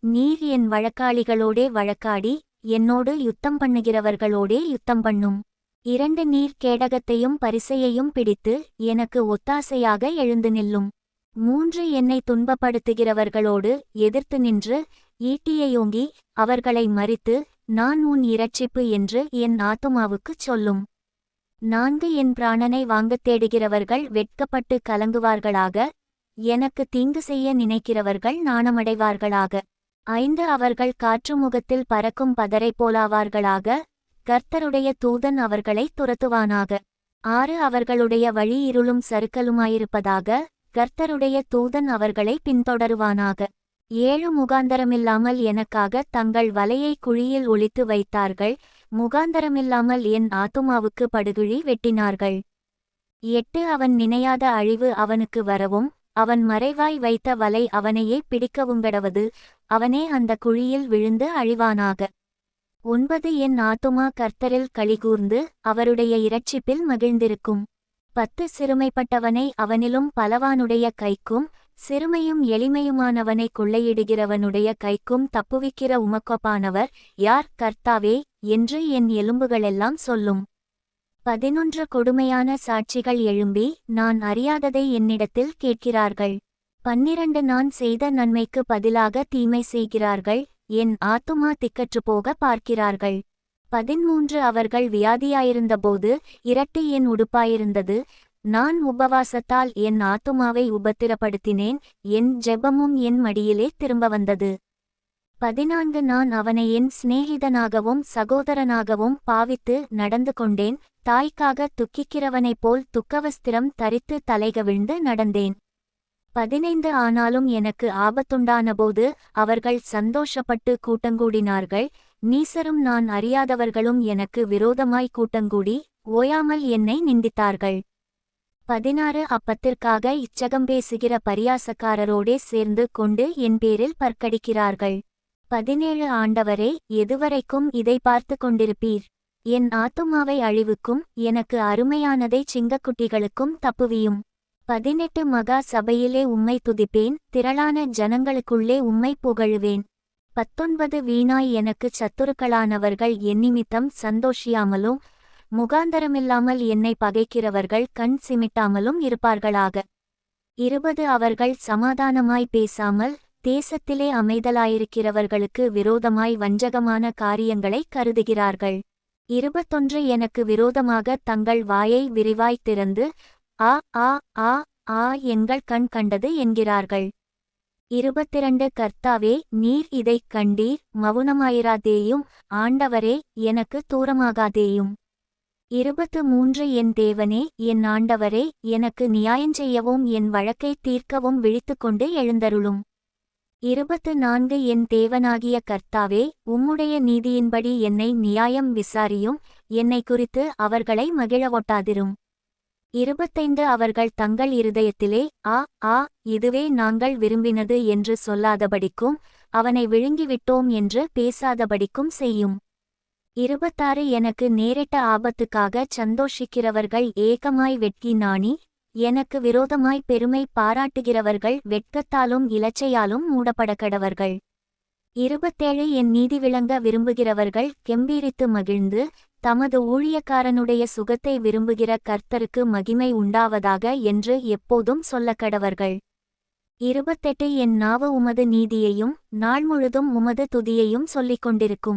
நீர் என் வழக்காளிகளோடே வழக்காடி என்னோடு யுத்தம் பண்ணுகிறவர்களோடே யுத்தம் பண்ணும். இரண்டு நீர் கேடகத்தையும் பரிசையையும் பிடித்து எனக்கு ஒத்தாசையாக எழுந்து நில்லும். மூன்று என்னை துன்பப்படுத்துகிறவர்களோடு எதிர்த்து நின்று ஈட்டியையோங்கி அவர்களை மறித்து நான் உன் இரட்சிப்பு என்று என் ஆத்துமாவுக்குச் சொல்லும். நான்கு என் பிராணனை வாங்கத் தேடுகிறவர்கள் வெட்கப்பட்டு கலங்குவார்களாக எனக்கு தீங்கு செய்ய நினைக்கிறவர்கள் நாணமடைவார்களாக. ஐந்து அவர்கள் காற்று முகத்தில் பறக்கும் பதரை போலாவார்களாக. கர்த்தருடைய தூதன் அவர்களை துரத்துவானாக. ஆறு அவர்களுடைய வழி இருளும் சறுக்கலுமாயிருப்பதாக கர்த்தருடைய தூதன் அவர்களை பின்தொடருவானாக. ஏழு முகாந்தரமில்லாமல் எனக்காக தங்கள் வலையை குழியில் ஒளித்து வைத்தார்கள். முகாந்தரமில்லாமல் என் ஆத்துமாவுக்கு படுகுழி வெட்டினார்கள். எட்டு அவன் நினையாத அழிவு அவனுக்கு வரவும் அவன் மறைவாய் வைத்த வலை அவனையே பிடிக்கவுங்கடவது அவனே அந்த குழியில் விழுந்து அழிவானாக. ஒன்பது என் ஆத்துமா கர்த்தரில் கழிகூர்ந்து அவருடைய இரட்சிப்பில் மகிழ்ந்திருக்கும். பத்து சிறுமைப்பட்டவனை அவனிலும் பலவானுடைய கைக்கும் சிறுமையும் எளிமையுமானவனை கொள்ளையிடுகிறவனுடைய கைக்கும் தப்புவிக்கிற உமக்கொப்பானவர் யார் கர்த்தாவே? என்று என் எலும்புகளெல்லாம் சொல்லும். பதினொன்று கொடுமையான சாட்சிகள் எழும்பி நான் அறியாததை என்னிடத்தில் கேட்கிறார்கள். பன்னிரண்டு நான் செய்த நன்மைக்கு பதிலாக தீமை செய்கிறார்கள் என் ஆத்துமா திக்கற்று போக பார்க்கிறார்கள். பதிமூன்று அவர்கள் வியாதியாயிருந்தபோது இரட்டு என் உடுப்பாயிருந்தது. நான் உபவாசத்தால் என் ஆத்துமாவை உபத்திரப்படுத்தினேன் என் ஜெபமும் என் மடியிலே திரும்ப வந்தது. பதினான்கு நான் அவனை என் சிநேகிதனாகவும் சகோதரனாகவும் பாவித்து நடந்து கொண்டேன் தாய்க்காக துக்கிக்கிறவனைப் போல் துக்கவஸ்திரம் தரித்து தலைகவிழ்ந்து நடந்தேன். பதினைந்து ஆனாலும் எனக்கு ஆபத்துண்டானபோது அவர்கள் சந்தோஷப்பட்டு கூட்டங்கூடினார்கள். நீசரும் நான் அறியாதவர்களும் எனக்கு விரோதமாய் கூட்டங்கூடி ஓயாமல் என்னை நிந்தித்தார்கள். பதினாறு அப்பத்திற்காக இச்சகம் பேசுகிற பரியாசக்காரரோடே சேர்ந்து கொண்டு என் பேரில் பற்கடிக்கிறார்கள். பதினேழு ஆண்டவரே எதுவரைக்கும் இதை பார்த்து கொண்டிருப்பீர்? என் ஆத்துமாவை அழிவுக்கும் எனக்கு அருமையானதை சிங்கக்குட்டிகளுக்கும் தப்புவியும். பதினெட்டு மகா சபையிலே உம்மை துதிப்பேன் திரளான ஜனங்களுக்குள்ளே உம்மை புகழுவேன். பத்தொன்பது வீணாய் எனக்குச் சத்துருக்களானவர்கள் என்னிமித்தம் சந்தோஷியாமலும் முகாந்தரமில்லாமல் என்னை பகைக்கிறவர்கள் கண் சிமிட்டாமலும் இருப்பார்களாக. இருபது அவர்கள் சமாதானமாய் பேசாமல் தேசத்திலே அமைதலாயிருக்கிறவர்களுக்கு விரோதமாய் வஞ்சகமான காரியங்களை கருதுகிறார்கள். இருபத்தொன்று எனக்கு விரோதமாக தங்கள் வாயை விரிவாய்த் திறந்து ஆ ஆ ஆ ஆ எங்கள் கண் கண்டது என்கிறார்கள். இருபத்திரண்டு கர்த்தாவே நீர் இதைக் கண்டீர் மவுனமாயிராதேயும் ஆண்டவரே எனக்கு தூரமாகாதேயும். இருபத்து மூன்று என் தேவனே என் ஆண்டவரே எனக்கு நியாயஞ்செய்யவும் என் வழக்கை தீர்க்கவும் விழித்துக்கொண்டு எழுந்தருளும். இருபத்து நான்கு என் தேவனாகிய கர்த்தாவே உம்முடைய நீதியின்படி என்னை நியாயம் விசாரியும் என்னை குறித்து அவர்களை மகிழவொட்டாதிரும். இருபத்தைந்து அவர்கள் தங்கள் இருதயத்திலே ஆ ஆ இதுவே நாங்கள் விரும்பினது என்று சொல்லாதபடிக்கும் அவனை விழுங்கிவிட்டோம் என்று பேசாதபடிக்கும் செய்யும். இருபத்தாறு எனக்கு நேரிட்ட ஆபத்துக்காக சந்தோஷிக்கிறவர்கள் ஏகமாய் வெட்கி நாணி எனக்கு விரோதமாய் பெருமை பாராட்டுகிறவர்கள் வெட்கத்தாலும் இலச்சையாலும் மூடப்படக்கடவர்கள். இருபத்தேழு என் நீதி விளங்க விரும்புகிறவர்கள் கெம்பீரித்து மகிழ்ந்து தமது ஊழியக்காரனுடைய சுகத்தை விரும்புகிற கர்த்தருக்கு மகிமை உண்டாவதாக என்று எப்போதும் சொல்லக்கடவர்கள். இருபத்தெட்டு என் நாவு உமது நீதியையும் நாள் முழுதும் உமது துதியையும் சொல்லிக் கொண்டிருக்கும்